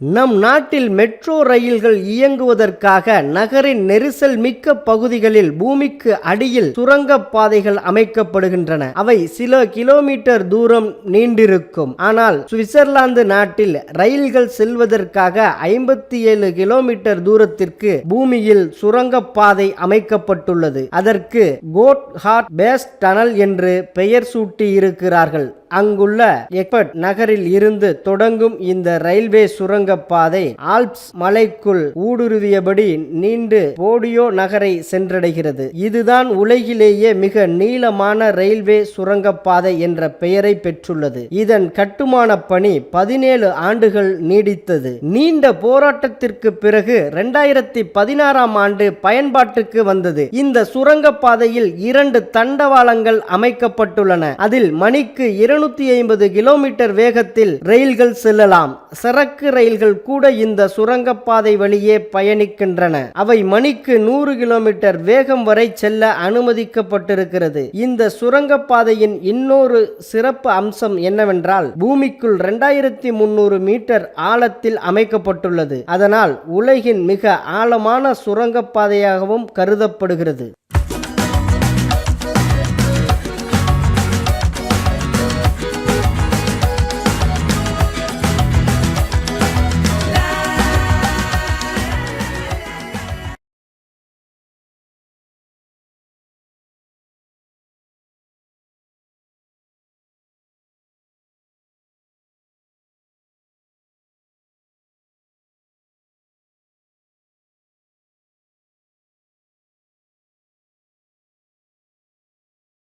நம் நாட்டில் மெட்ரோ ரயில்கள் இயங்குவதற்காக நகரின் நெரிசல் மிக்க பகுதிகளில் பூமிக்கு அடியில் சுரங்கப்பாதைகள் அமைக்கப்படுகின்றன. அவை சில கிலோமீட்டர் தூரம் நீண்டிருக்கும். ஆனால் சுவிட்சர்லாந்து நாட்டில் ரயில்கள் செல்வதற்காக ஐம்பத்தி ஏழு கிலோமீட்டர் தூரத்திற்கு பூமியில் சுரங்கப்பாதை அமைக்கப்பட்டுள்ளது. அதற்கு கோட் ஹார்ட் பேஸ் டனல் என்று பெயர் சூட்டியிருக்கிறார்கள். அங்குள்ள எக்பர்ட் நகரில் இருந்து தொடங்கும் இந்த ரயில்வே சுரங்கப்பாதை ஆல்ப்ஸ் மலைக்குள் ஊடுருவியபடி நீண்டு போடியோ நகரை சென்றடைகிறது. இதுதான் உலகிலேயே மிக நீளமான ரயில்வே சுரங்கப்பாதை என்ற பெயரை பெற்றுள்ளது. இதன் கட்டுமான பணி பதினேழு ஆண்டுகள் நீடித்தது. நீண்ட போராட்டத்திற்கு பிறகு இரண்டாயிரத்தி பதினாறாம் ஆண்டு பயன்பாட்டுக்கு வந்தது. இந்த சுரங்கப்பாதையில் இரண்டு தண்டவாளங்கள் அமைக்கப்பட்டுள்ளன. அதில் மணிக்கு எழுநூத்தி ஐம்பது கிலோமீட்டர் வேகத்தில் ரயில்கள் செல்லலாம். சரக்கு ரயில்கள் கூட இந்த சுரங்கப்பாதை வழியே பயணிக்கின்றன. அவை மணிக்கு நூறு கிலோமீட்டர் வேகம் வரை செல்ல அனுமதிக்கப்பட்டிருக்கிறது. இந்த சுரங்கப்பாதையின் இன்னொரு சிறப்பு அம்சம் என்னவென்றால் பூமிக்குள் இரண்டாயிரத்தி முன்னூறு மீட்டர் ஆழத்தில் அமைக்கப்பட்டுள்ளது. அதனால் உலகின் மிக ஆழமான சுரங்கப்பாதையாகவும் கருதப்படுகிறது.